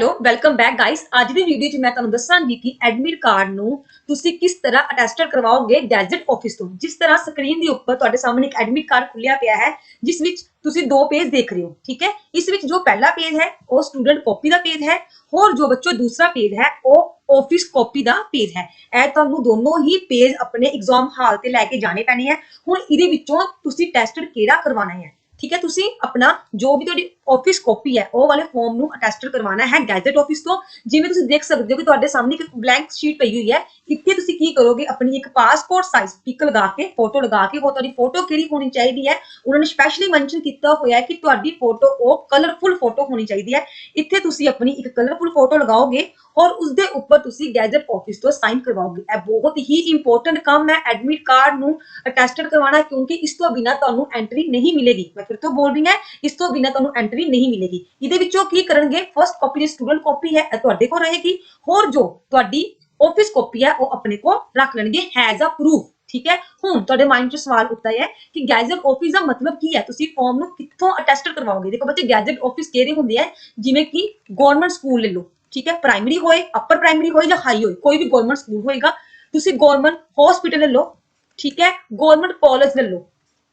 Hello welcome back guys ਅੱਜ ਦੀ video 'ਚ ਮੈਂ ਤੁਹਾਨੂੰ ਦੱਸਾਂਗੀ ਕਿ ਐਡਮਿਟ ਕਾਰਡ ਨੂੰ ਤੁਸੀਂ ਕਿਸ ਤਰ੍ਹਾਂ ਅਟੈਸਟਡ ਕਰਵਾਓਗੇ ਗੈਜਟ ਆਫਿਸ ਤੋਂ। ਜਿਸ ਤਰ੍ਹਾਂ ਸਕਰੀਨ ਦੇ ਉੱਪਰ ਤੁਹਾਡੇ ਸਾਹਮਣੇ ਇੱਕ ਐਡਮਿਟ ਕਾਰਡ ਖੁੱਲਿਆ ਪਿਆ ਹੈ, ਜਿਸ ਵਿੱਚ ਤੁਸੀਂ ਦੋ ਪੇਜ ਦੇਖ ਰਹੇ ਹੋ, ਠੀਕ ਹੈ? ਇਸ ਵਿੱਚ ਜੋ ਪਹਿਲਾ ਪੇਜ ਹੈ, ਉਹ ਸਟੂਡੈਂਟ ਕਾਪੀ ਦਾ ਪੇਜ ਹੈ, ਹੋਰ ਜੋ ਬੱਚੋ ਦੂਸਰਾ ਪੇਜ ਹੈ, ਉਹ ਆਫਿਸ ਕਾਪੀ ਦਾ ਪੇਜ ਹੈ। ਇਹ ਤੁਹਾਨੂੰ ਦੋਨੋਂ ਹੀ ਪੇਜ ਆਪਣੇ ਐਗਜ਼ਾਮ ਹਾਲ ਤੇ ਲੈ ਕੇ ਜਾਣੇ ਪੈਣੇ ਹੈ। ਹੁਣ ਇਹਦੇ ਵਿੱਚੋਂ ਤੁਸੀਂ ਟੈਸਟਡ ਕਿਹੜਾ ਕਰਵਾਉਣਾ ਹੈ, ਠੀਕ ਹੈ? ਤੁਸੀਂ ਆਪਣਾ ਜੋ ਵੀ ਤੁਹਾਡੀ ਆਫਿਸ ਕਾਪੀ ਹੈ ਉਹ ਵਾਲੇ ਫਾਰਮ ਨੂੰ ਅਟੈਸਟਡ ਕਰਵਾਉਣਾ ਹੈ ਗੈਜਟ ਆਫਿਸ ਤੋਂ ਜਿਵੇਂ ਤੁਸੀਂ ਦੇਖ ਸਕਦੇ ਹੋ ਕਿ ਤੁਹਾਡੇ ਸਾਹਮਣੇ ਇੱਕ ਬਲੈਂਕ ਸ਼ੀਟ ਪਈ ਹੋਈ ਹੈ ਇੱਥੇ ਤੁਸੀਂ ਕੀ ਕਰੋਗੇ ਆਪਣੀ ਇੱਕ ਪਾਸਪੋਰਟ ਸਾਈਜ਼ ਪਿਕ ਲਗਾ ਕੇ ਫੋਟੋ ਲਗਾ ਕੇ ਉਹ ਤੁਹਾਡੀ ਫੋਟੋ ਕਿਹੜੀ ਹੋਣੀ ਚਾਹੀਦੀ ਹੈ ਉਹਨਾਂ ਨੇ ਸਪੈਸ਼ਲੀ ਮੈਂਸ਼ਨ ਕੀਤਾ ਹੋਇਆ ਹੈ ਕਿ ਤੁਹਾਡੀ ਫੋਟੋ ਉਹ ਕਲਰਫੁਲ ਫੋਟੋ ਹੋਣੀ ਚਾਹੀਦੀ ਹੈ ਇੱਥੇ ਤੁਸੀਂ ਆਪਣੀ ਇੱਕ ਕਲਰਫੁਲ ਫੋਟੋ ਲਗਾਓਗੇ ਔਰ ਉਸ ਦੇ ਉੱਪਰ ਤੁਸੀਂ ਗੈਜਟ ਆਫਿਸ ਤੋਂ ਸਾਈਨ ਕਰਵਾਓਗੇ ਇਹ ਬਹੁਤ ਹੀ ਇੰਪੋਰਟੈਂਟ ਕੰਮ ਹੈ ਐਡਮਿਟ ਕਾਰਡ ਨੂੰ ਅਟੈਸਟਡ ਕਰਵਾਉਣਾ ਕਿਉਂਕਿ ਇਸ ਤੋਂ ਬਿਨਾ ਤੁਹਾਨੂੰ ਐਂਟਰੀ ਨਹੀਂ ਮਿਲੇਗੀ ਮੈਂ ਫਿਰ ਤੋਂ ਬੋਲ ਰਹੀ ਹਾਂ ਇਸ ਤੋਂ ਬਿਨਾ ਤੁਹਾਨੂੰ ਐਂਟਰੀ ਨਹੀਂ ਮਿਲੇਗੀ ਇਹਦੇ ਵਿੱਚੋਂ ਕੀ ਕਰਨਗੇ ਫਰਸਟ ਕਾਪੀ ਦੀ ਸਟੂਡੈਂਟ ਕਾਪੀ ਹੈ ਇਹ ਤੁਹਾਡੇ ਕੋਲ ਰਹੇਗੀ ਹੋਰ ਜੋ ਤੁਹਾਡੀ ਆਫਿਸ ਕਾਪੀ ਹੈ ਉਹ ਆਪਣੇ ਕੋਲ ਰੱਖ ਲੈਣਗੇ ਹੈਜ਼ ਅ ਪ੍ਰੂਫ ਠੀਕ ਹੈ ਹੁਣ ਤੁਹਾਡੇ ਮਾਈਂਡ 'ਚ ਸਵਾਲ ਉੱਠਦਾ ਹੈ ਕਿ ਗੈਜਟ ਆਫਿਸ ਦਾ ਮਤਲਬ ਕੀ ਹੈ ਤੁਸੀਂ ਫਾਰਮ ਨੂੰ ਕਿੱਥੋਂ ਅਟੈਸਟਡ ਕਰਵਾਓਗੇ ਦੇਖੋ ਬੱਚੇ ਗੈਜਟ ਆਫਿਸ ਕਿਹੜੇ ਹੁੰਦੇ ਆ ਜਿਵੇਂ ਕਿ ਗਵਰਨਮੈਂਟ ਸਕੂਲ ਲੈ ਲਓ ਠੀਕ ਹੈ ਪ੍ਰਾਇਮਰੀ ਹੋਏ ਅਪਰ ਪ੍ਰਾਇਮਰੀ ਹੋਏ ਜਾਂ ਹਾਈ ਹੋਏ ਕੋਈ ਵੀ ਗਵਰਨਮੈਂਟ ਸਕੂਲ ਹੋਏਗਾ ਤੁਸੀਂ ਗਵਰਨਮੈਂਟ ਹਸਪੀਟਲ ਲੈ ਲਓ ਠੀਕ ਹੈ ਗਵਰਨਮੈਂਟ ਕਾਲਜ ਲੈ ਲਓ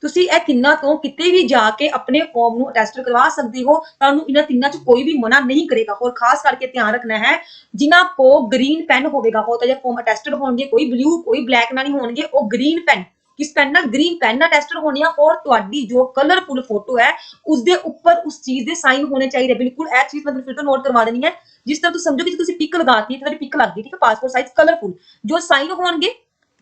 ਤੁਸੀਂ ਇਹ ਤਿੰਨਾਂ ਤੋਂ ਕਿਤੇ ਵੀ ਜਾ ਕੇ ਆਪਣੇ ਫਾਰਮ ਨੂੰ ਅਟੈਸਟ ਕਰਵਾ ਸਕਦੇ ਹੋ, ਤੁਹਾਨੂੰ ਇਹਨਾਂ ਤਿੰਨਾਂ ਚ ਕੋਈ ਵੀ ਮਨਾ ਨਹੀਂ ਕਰੇਗਾ। ਔਰ ਖਾਸ ਕਰਕੇ ਧਿਆਨ ਰੱਖਣਾ ਹੈ, ਜਿਨ੍ਹਾਂ ਕੋ ਗ੍ਰੀਨ ਪੈਨ ਹੋਵੇਗਾ, ਉਹ ਤਾਂ ਜੇ ਫਾਰਮ ਅਟੈਸਟਡ ਹੋਣਗੇ, ਕੋਈ ਬਲੂ ਕੋਈ ਬਲੈਕ ਨਾਲ ਨਹੀਂ ਹੋਣਗੇ, ਉਹ ਗ੍ਰੀਨ ਪੈਨ ਕਿਸ ਪੈਨ ਨਾਲ? ਗ੍ਰੀਨ ਪੈਨ ਨਾਲ ਟੈਸਟਡ ਹੋਣੀ ਆ, ਔਰ ਤੁਹਾਡੀ ਜੋ ਕਲਰਫੁਲ ਫੋਟੋ ਹੈ ਉਸ ਦੇ ਉੱਪਰ ਉਸ ਚੀਜ਼ ਦੇ ਸਾਈਨ ਹੋਣੇ ਚਾਹੀਦੇ। ਬਿਲਕੁਲ ਇਹ ਚੀਜ਼ ਮੈਂ ਤੁਹਾਨੂੰ ਫਿਰ ਤੋਂ ਨੋਟ ਕਰਵਾ ਦੇਣੀ ਹੈ। ਜਿਸ ਤਰ੍ਹਾਂ ਤੁਸੀਂ ਸਮਝੋ ਕਿ ਤੁਸੀਂ ਪਿਕ ਲਗਾਤੀ ਹੈ, ਤੁਹਾਡੀ ਪਿਕ ਲੱਗਦੀ ਠੀਕ ਹੈ? ਪਾਸਪੋਰਟ ਸਾਈਜ਼ ਕਲਰਫੁਲ ਜੋ ਸਾਈਨ ਹੋਣਗੇ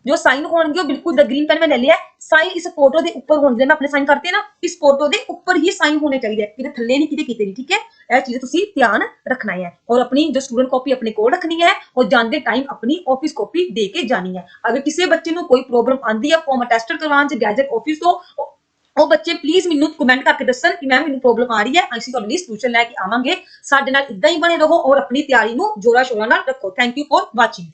जो साइन हो बिल्कुल द ग्रीन पेन में ले लिया साइन इस फ़ोटो के उपर होने मैं अपने साइन करते ना, इस फ़ोटो के उपर ही साइन होने चाहिए। कि थले नहीं कितने कितने ठीक है? यह चीज़ ध्यान रखना है। और अपनी जो स्टूडेंट कॉपी अपने को रखनी है, और जाते टाइम अपनी ऑफ़िस कॉपी दे के जानी है। अगर किसी बच्चे को कोई प्रॉब्लम आती है फॉर्म अटैस करवाने गैजेट ऑफ़िस तो और बच्चे प्लीज़ मैं कमेंट करके दसन कि मैम मैं प्रॉब्लम आ रही है। असं तो सोल्यूशन लैके आवे सा इदा ही बने रहो और अपनी तैयारी में जोरा शोरों रखो थैंक यू फॉर वाचिंग